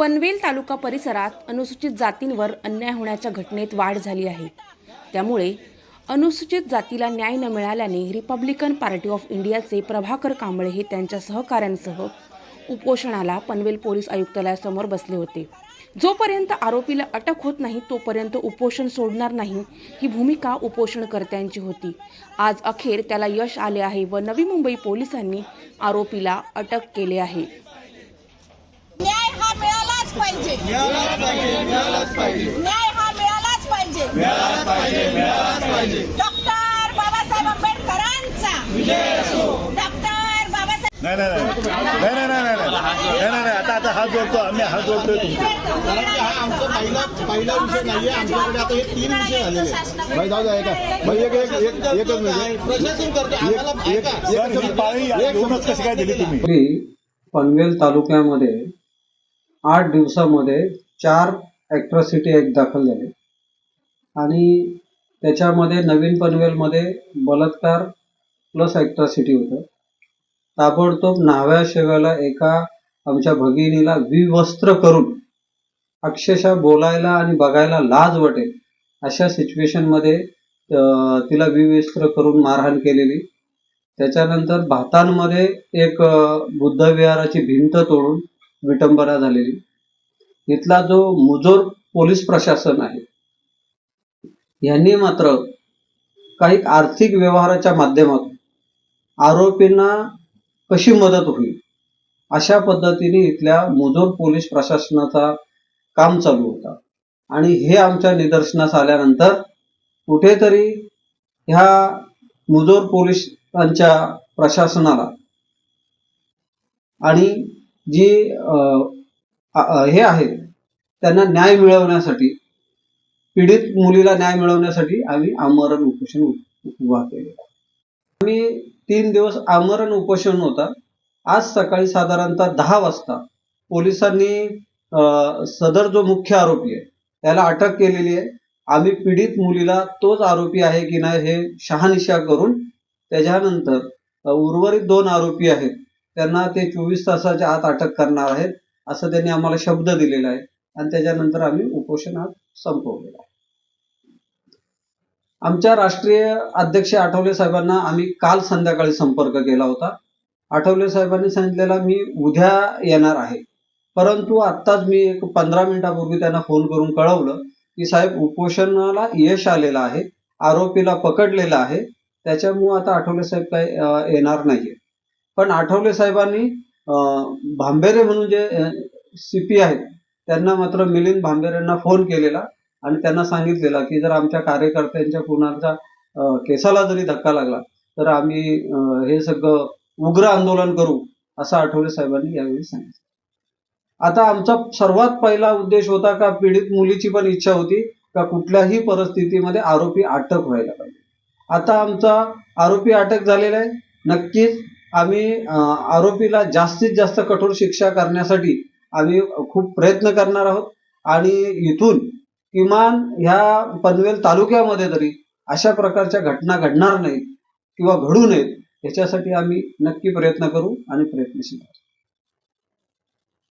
पनवेल तालुका परिसरात अनुसूचित जातींवर अन्याय होण्याच्या घटनेत वाढ झाली आहे. त्यामुळे अनुसूचित जातीला न्याय न मिळाल्याने रिपब्लिकन पार्टी ऑफ इंडियाचे प्रभाकर कांबळे हे त्यांच्या सहकाऱ्यांसह उपोषणाला पनवेल पोलीस आयुक्तालयासमोर बसले होते. जोपर्यंत आरोपीला अटक होत नाही तोपर्यंत उपोषण सोडणार नाही ही भूमिका उपोषणकर्त्यांची होती. आज अखेर त्याला यश आले आहे व नवी मुंबई पोलिसांनी आरोपीला अटक केले आहे. मिळालाच पाहिजे न्याय हा मिळालाच पाहिजे. डॉक्टर बाबासाहेब आंबेडकरांचा. डॉक्टर बाबासाहेब नाही नाही नाही. नाही नाही नाही नाही. नाही नाही नाही. आता आता हात जोडतो आम्ही हात जोडतोय कारण की हा आमचा पहिला पहिला विषय नाहीये. आमच्याकडे आता हे तीन विषय झालेले आहेत. भाई जाऊ द्या ऐका. भाई एक एक एक एकच मिनिट. प्रशासन करते आम्हाला ऐका. सर ही पाळी येऊनच कशी काय दिली तुम्ही? पूर्वी पनवेल तालुक्यामध्ये आठ दिवसामध्ये चार ॲट्रॉसिटी ॲक्ट दाखल झाले. आणि त्याच्यामध्ये नवीन पनवेलमध्ये बलात्कार प्लस ॲक्ट्रॉसिटी होतं. ताबडतोब न्हाव्या शेव्याला एका आमच्या भगिनीला विवस्त्र करून अक्षरशः बोलायला आणि बघायला लाज वाटेल अशा सिच्युएशनमध्ये तिला विवस्त्र करून मारहाण केलेली. त्याच्यानंतर भातांमध्ये एक बुद्धविहाराची भिंत तोडून विटंबना झालेली. इथला जो मुजोर पोलीस प्रशासन आहे यांनी मात्र काही आर्थिक व्यवहाराच्या माध्यमातून आरोपींना कशी मदत होईल अशा पद्धतीने इथल्या मुजोर पोलीस प्रशासनाचा काम चालू होता. आणि हे आमच्या निदर्शनास आल्यानंतर कुठेतरी ह्या मुजोर पोलिसांच्या प्रशासनाला आणि जी हे आहे त्यांना न्याय मिळवण्यासाठी पीडित मुलीला न्याय मिळवण्यासाठी आम्ही आमरण उपोषण उभा केले आम्ही तीन दिवस आमरण उपोषण होता. आज सकाळी साधारणतः दहा वाजता पोलिसांनी सदर जो मुख्य आरोपी आहे त्याला अटक केलेली आहे. आम्ही पीडित मुलीला तोच आरोपी आहे की नाही हे शहानिशा करून त्याच्यानंतर उर्वरित दोन आरोपी आहेत त्यांना ते चोवीस तासाच्या आत अटक करणार आहेत असं त्यांनी आम्हाला शब्द दिलेला आहे. आणि त्याच्यानंतर आम्ही उपोषण आज संपवलेलं आहे. आमच्या राष्ट्रीय अध्यक्ष आठवले साहेबांना आम्ही काल संध्याकाळी संपर्क केला होता. आठवले साहेबांनी सांगितलेला मी उद्या येणार आहे. परंतु आत्ताच मी एक पंधरा मिनिटापूर्वी त्यांना फोन करून कळवलं की साहेब उपोषणाला यश आलेलं आहे आरोपीला पकडलेलं आहे त्याच्यामुळे आता आठवले साहेब काही येणार नाहीये. पण आठवले साहेबांनी भांबेरे म्हणून जे सीपी आहेत त्यांना मात्र मिलिंद भांबेरेंना फोन केलेला आणि त्यांना सांगितलेला की जर आमच्या कार्यकर्त्यांच्या कुणाचा केसाला जरी धक्का लागला तर आम्ही हे सगळं उग्र आंदोलन करू असं आठवले साहेबांनी यावेळी सांगितलं. आता आमचा सर्वात पहिला उद्देश होता का पीडित मुलीची पण इच्छा होती का कुठल्याही परिस्थितीमध्ये आरोपी अटक व्हायला पाहिजे. आता आमचा आरोपी अटक झालेला आहे नक्कीच आम्ही आरोपीला जास्तीत जास्त कठोर शिक्षा करण्यासाठी आम्ही खूप प्रयत्न करणार आहोत. आणि इथून किमान ह्या पनवेल तालुक्यामध्ये तरी अशा प्रकारच्या घटना घडणार नाहीत किंवा घडू नयेत याच्यासाठी आम्ही नक्की प्रयत्न करू आणि प्रयत्नशील आहोत